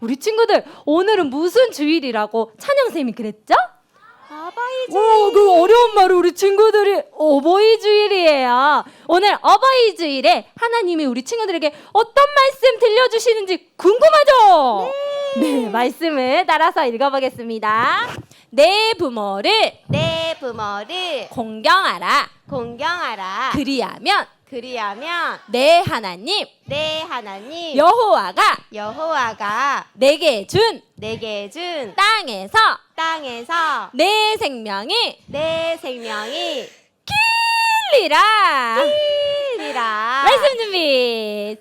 우리 친구들 오늘은 무슨 주일이라고 찬영 쌤이 그랬죠? 아바이 오, 그 어려운 말을 우리 친구들이 어버이 주일이에요. 오늘 어버이 주일에 하나님이 우리 친구들에게 어떤 말씀 들려주시는지 궁금하죠? 네, 말씀을 따라서 읽어보겠습니다. 내 부모를 내 부모를 공경하라. 공경하라. 그리하면 그리하면 내 하나님 내 하나님 여호와가 여호와가 내게 준 내게 준 땅에서 땅에서 내 생명이 내 생명이 틀리라. 틀리라. 말씀 준비.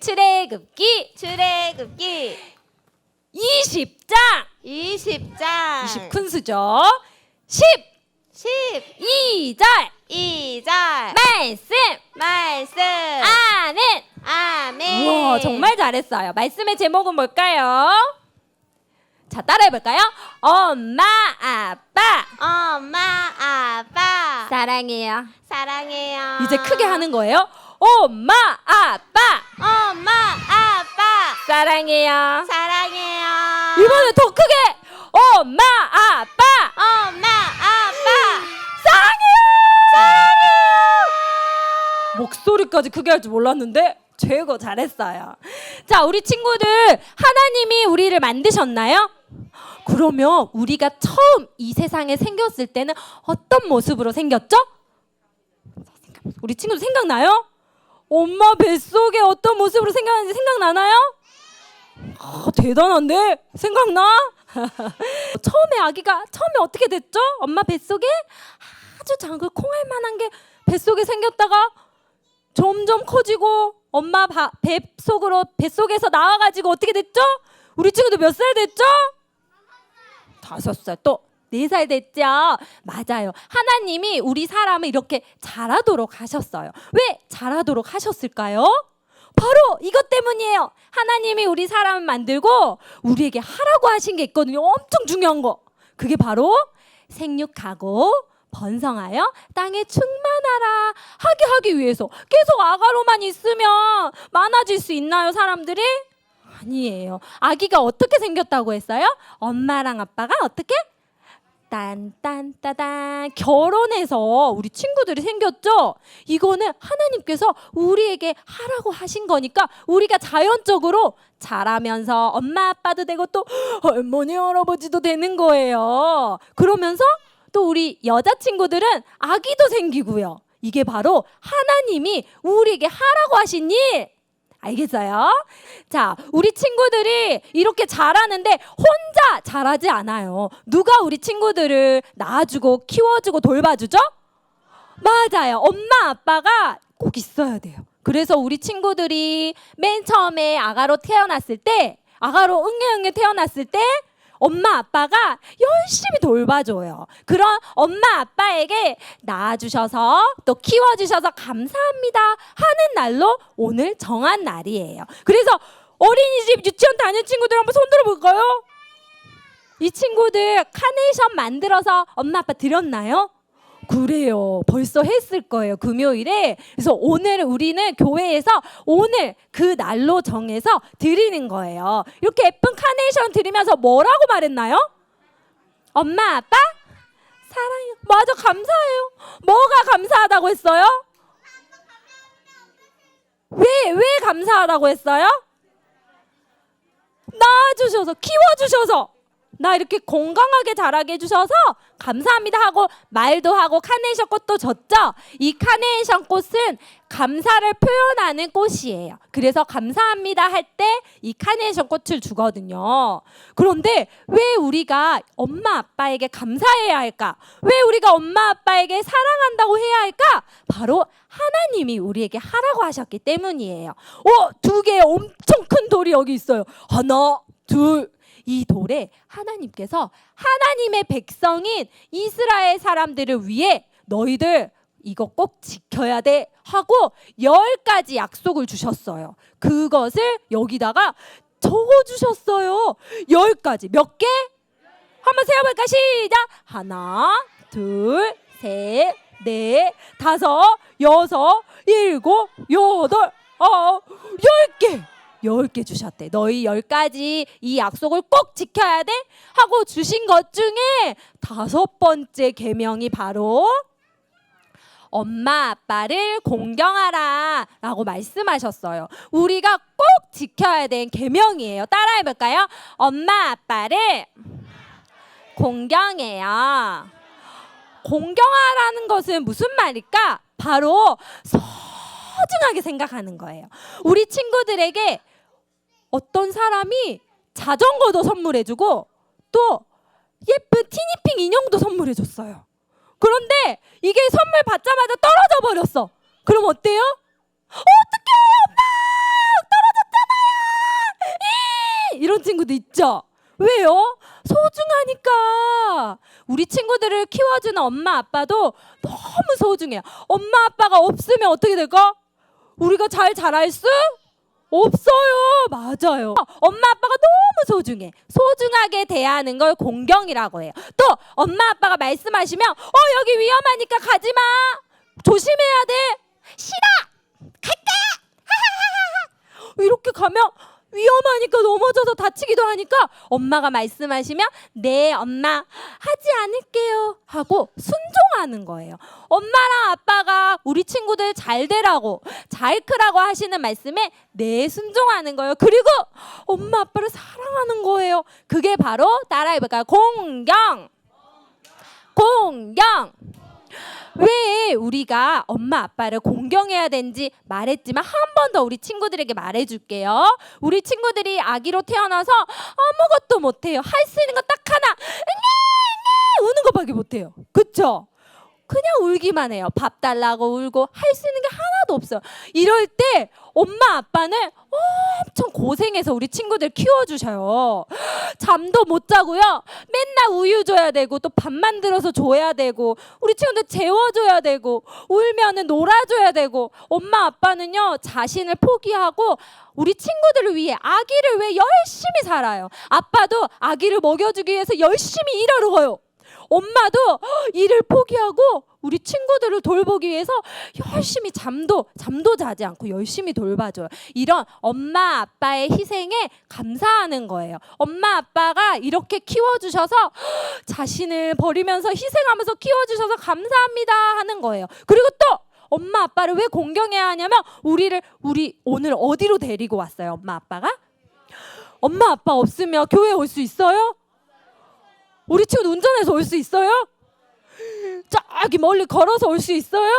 출애굽기 출애굽기 20장 20장 20 큰 수죠. 12절 12절 말씀 말씀 아멘. 아멘 우와 정말 잘했어요. 말씀의 제목은 뭘까요? 자 따라해 볼까요? 엄마 아빠 엄마 아빠 사랑해요. 사랑해요 이제 크게 하는 거예요. 엄마 아빠 엄마 아빠 사랑해요. 사랑해요 이번에 더 크게 엄마 아빠 엄마 목소리까지 크게 할 줄 몰랐는데 최고 잘했어요. 자, 우리 친구들 하나님이 우리를 만드셨나요? 그러면 우리가 처음 이 세상에 생겼을 때는 어떤 모습으로 생겼죠? 우리 친구들 생각나요? 엄마 뱃속에 어떤 모습으로 생겼는지 생각나나요? 아, 대단한데? 생각나? 처음에 아기가 처음에 어떻게 됐죠? 엄마 뱃속에 아주 작은 콩알 만한 게 뱃속에 생겼다가 점점 커지고 엄마 바, 뱃속으로 뱃속에서 나와가지고 어떻게 됐죠? 우리 친구들 몇살 됐죠? 다섯 살 또 네 살 됐죠? 맞아요. 하나님이 우리 사람을 이렇게 자라도록 하셨어요. 왜 자라도록 하셨을까요? 바로 이것 때문이에요. 하나님이 우리 사람을 만들고 우리에게 하라고 하신 게 있거든요. 엄청 중요한 거. 그게 바로 생육하고 번성하여 땅에 충만하라 하게 하기 위해서 계속 아가로만 있으면 많아질 수 있나요, 사람들이? 아니에요. 아기가 어떻게 생겼다고 했어요? 엄마랑 아빠가 어떻게? 딴딴따단 결혼해서 우리 친구들이 생겼죠. 이거는 하나님께서 우리에게 하라고 하신 거니까 우리가 자연적으로 자라면서 엄마 아빠도 되고 또 할머니 할아버지도 되는 거예요. 그러면서 또 우리 여자 친구들은 아기도 생기고요. 이게 바로 하나님이 우리에게 하라고 하신 일. 알겠어요? 자, 우리 친구들이 이렇게 잘하는데 혼자 잘하지 않아요. 누가 우리 친구들을 낳아주고 키워주고 돌봐주죠? 맞아요. 엄마, 아빠가 꼭 있어야 돼요. 그래서 우리 친구들이 맨 처음에 아가로 태어났을 때, 아가로 응애응애 태어났을 때, 엄마, 아빠가 열심히 돌봐줘요. 그런 엄마, 아빠에게 낳아주셔서 또 키워주셔서 감사합니다 하는 날로 오늘 정한 날이에요. 그래서 어린이집, 유치원 다니는 친구들 한번 손 들어볼까요? 이 친구들 카네이션 만들어서 엄마, 아빠 드렸나요? 그래요. 벌써 했을 거예요. 금요일에. 그래서 오늘 우리는 교회에서 오늘 그 날로 정해서 드리는 거예요. 이렇게 예쁜 카네이션 드리면서 뭐라고 말했나요? 엄마, 아빠? 사랑해요. 맞아, 감사해요. 뭐가 감사하다고 했어요? 왜, 왜 감사하다고 했어요? 낳아주셔서, 키워주셔서, 나 이렇게 건강하게 자라게 해주셔서 감사합니다 하고 말도 하고 카네이션 꽃도 줬죠. 이 카네이션 꽃은 감사를 표현하는 꽃이에요. 그래서 감사합니다 할 때 이 카네이션 꽃을 주거든요. 그런데 왜 우리가 엄마 아빠에게 감사해야 할까? 왜 우리가 엄마 아빠에게 사랑한다고 해야 할까? 바로 하나님이 우리에게 하라고 하셨기 때문이에요. 어, 두 개의 엄청 큰 돌이 여기 있어요. 하나, 둘, 이 돌에 하나님께서 하나님의 백성인 이스라엘 사람들을 위해 너희들 이거 꼭 지켜야 돼 하고 열 가지 약속을 주셨어요. 그것을 여기다가 적어 주셨어요. 열 가지 몇 개? 한번 세어볼까 시작. 하나, 둘, 셋, 넷, 다섯, 여섯, 일곱, 여덟, 아홉, 열 개. 열 개 주셨대. 너희 열 가지 이 약속을 꼭 지켜야 돼 하고 주신 것 중에 다섯 번째 계명이 바로 엄마 아빠를 공경하라라고 말씀하셨어요. 우리가 꼭 지켜야 되는 계명이에요. 따라해 볼까요? 엄마 아빠를 공경해요. 공경하라는 것은 무슨 말일까? 바로 소중하게 생각하는 거예요. 우리 친구들에게 어떤 사람이 자전거도 선물해주고 또 예쁜 티니핑 인형도 선물해줬어요. 그런데 이게 선물 받자마자 떨어져 버렸어. 그럼 어때요? 어떡해 엄마 떨어졌잖아요. 이! 이런 친구도 있죠. 왜요? 소중하니까. 우리 친구들을 키워주는 엄마 아빠도 너무 소중해요. 엄마 아빠가 없으면 어떻게 될까? 우리가 잘 자랄 수 없어요. 맞아요. 엄마 아빠가 너무 소중해. 소중하게 대하는 걸 공경이라고 해요. 또 엄마 아빠가 말씀하시면 어 여기 위험하니까 가지 마. 조심해야 돼. 싫어. 갈게. 이렇게 가면 위험하니까 넘어져서 다치기도 하니까 엄마가 말씀하시면 네 엄마 하지 않을게요 하고 순종하는 거예요. 엄마랑 아빠가 우리 친구들 잘 되라고 잘 크라고 하시는 말씀에 네 순종하는 거예요. 그리고 엄마 아빠를 사랑하는 거예요. 그게 바로 따라해볼까요? 공경. 공경. 왜 우리가 엄마 아빠를 공경해야 되는지 말했지만 한 번 더 우리 친구들에게 말해줄게요. 우리 친구들이 아기로 태어나서 아무것도 못해요. 할 수 있는 건 딱 하나. 네, 우는 것밖에 못해요. 그쵸? 그냥 울기만 해요. 밥 달라고 울고 할 수 있는 게 하나도 없어요. 이럴 때 엄마 아빠는 엄청 고생해서 우리 친구들 키워주셔요. 잠도 못 자고요. 맨날 우유 줘야 되고 또 밥 만들어서 줘야 되고 우리 친구들 재워줘야 되고 울면은 놀아줘야 되고 엄마 아빠는요 자신을 포기하고 우리 친구들을 위해 아기를 위해 열심히 살아요. 아빠도 아기를 먹여주기 위해서 열심히 일하러 가요. 엄마도 일을 포기하고 우리 친구들을 돌보기 위해서 열심히 잠도 잠도 자지 않고 열심히 돌봐줘요. 이런 엄마 아빠의 희생에 감사하는 거예요. 엄마 아빠가 이렇게 키워주셔서 자신을 버리면서 희생하면서 키워주셔서 감사합니다 하는 거예요. 그리고 또 엄마 아빠를 왜 공경해야 하냐면 우리를 우리 오늘 어디로 데리고 왔어요? 엄마 아빠가 엄마 아빠 없으면 교회 올 수 있어요? 우리 친구 운전해서 올 수 있어요? 저기 멀리 걸어서 올 수 있어요?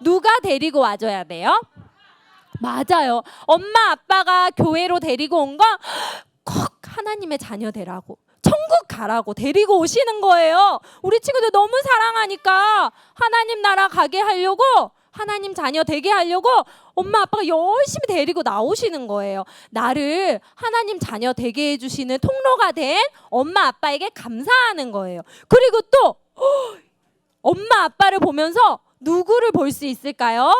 누가 데리고 와줘야 돼요? 맞아요. 엄마 아빠가 교회로 데리고 온 건 꼭 하나님의 자녀 되라고. 천국 가라고 데리고 오시는 거예요. 우리 친구들 너무 사랑하니까 하나님 나라 가게 하려고 하나님 자녀 되게 하려고 엄마 아빠가 열심히 데리고 나오시는 거예요. 나를 하나님 자녀 되게 해주시는 통로가 된 엄마 아빠에게 감사하는 거예요. 그리고 또 헉, 엄마 아빠를 보면서 누구를 볼 수 있을까요?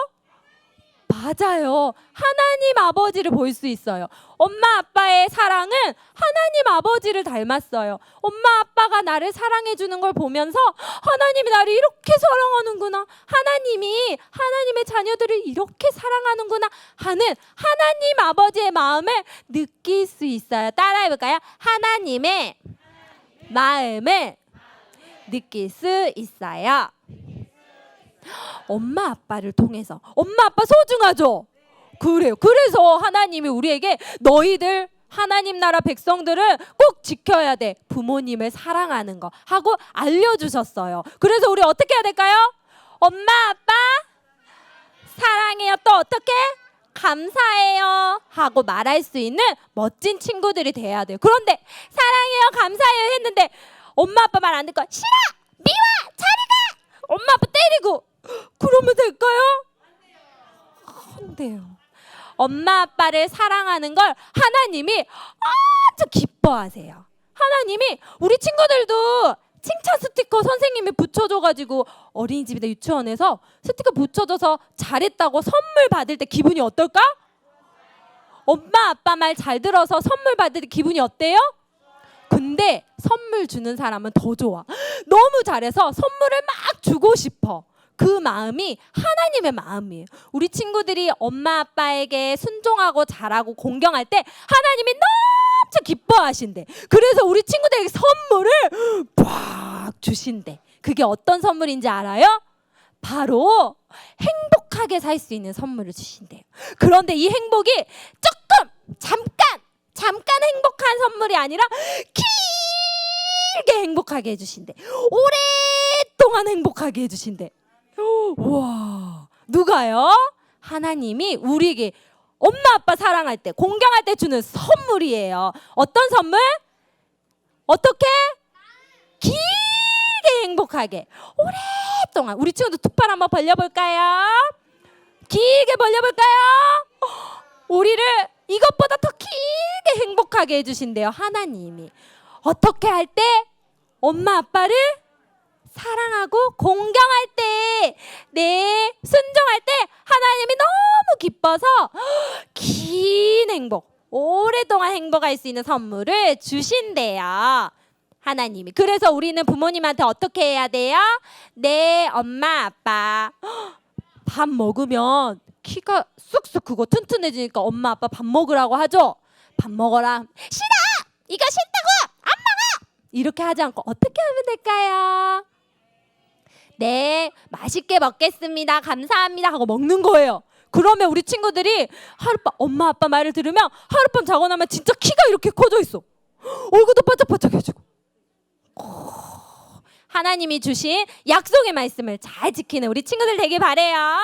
맞아요. 하나님 아버지를 볼 수 있어요. 엄마 아빠의 사랑은 하나님 아버지를 닮았어요. 엄마 아빠가 나를 사랑해 주는 걸 보면서 하나님이 나를 이렇게 사랑하는구나. 하나님이 하나님의 자녀들을 이렇게 사랑하는구나 하는 하나님 아버지의 마음을 느낄 수 있어요. 따라해 볼까요? 하나님의 마음을 느낄 수 있어요. 엄마 아빠를 통해서 엄마 아빠 소중하죠. 그래요. 그래서 하나님이 우리에게 너희들 하나님 나라 백성들은 꼭 지켜야 돼. 부모님을 사랑하는 거 하고 알려주셨어요. 그래서 우리 어떻게 해야 될까요? 엄마 아빠 사랑해요. 또 어떻게? 감사해요. 하고 말할 수 있는 멋진 친구들이 돼야 돼요. 그런데 사랑해요, 감사해요 했는데 엄마 아빠 말 안 듣고 싫어, 미워, 저리 가. 엄마 아빠 때리고 그러면 될까요? 안 돼요. 엄마 아빠를 사랑하는 걸 하나님이 아주 기뻐하세요. 하나님이 우리 친구들도 칭찬 스티커 선생님이 붙여줘가지고 어린이집이나 유치원에서 스티커 붙여줘서 잘했다고 선물 받을 때 기분이 어떨까? 엄마 아빠 말 잘 들어서 선물 받을 때 기분이 어때요? 근데 선물 주는 사람은 더 좋아. 너무 잘해서 선물을 막 주고 싶어. 그 마음이 하나님의 마음이에요. 우리 친구들이 엄마 아빠에게 순종하고 잘하고 공경할 때 하나님이 너무 기뻐하신대. 그래서 우리 친구들에게 선물을 팍 주신대. 그게 어떤 선물인지 알아요? 바로 행복하게 살 수 있는 선물을 주신대요. 그런데 이 행복이 조금 잠깐 잠깐 행복한 선물이 아니라 길게 행복하게 해주신대. 오랫동안 행복하게 해주신대. 와 누가요? 하나님이 우리에게 엄마 아빠 사랑할 때 공경할 때 주는 선물이에요. 어떤 선물? 어떻게? 길게 행복하게 오랫동안 우리 친구들 두팔 한번 벌려볼까요? 길게 벌려볼까요? 우리를 이것보다 더 길게 행복하게 해주신대요 하나님이 어떻게 할 때 엄마 아빠를 사랑하고 공경할 때, 네, 순종할 때 하나님이 너무 기뻐서 긴 행복, 오랫동안 행복할 수 있는 선물을 주신대요. 하나님이. 그래서 우리는 부모님한테 어떻게 해야 돼요? 네, 엄마, 아빠. 밥 먹으면 키가 쑥쑥 크고 튼튼해지니까 엄마, 아빠 밥 먹으라고 하죠? 밥 먹어라. 싫어! 이거 싫다고! 안 먹어! 이렇게 하지 않고 어떻게 하면 될까요? 네, 맛있게 먹겠습니다. 감사합니다. 하고 먹는 거예요. 그러면 우리 친구들이 하룻밤 엄마 아빠 말을 들으면 하룻밤 자고 나면 진짜 키가 이렇게 커져 있어. 얼굴도 반짝반짝해지고. 하나님이 주신 약속의 말씀을 잘 지키는 우리 친구들 되길 바래요.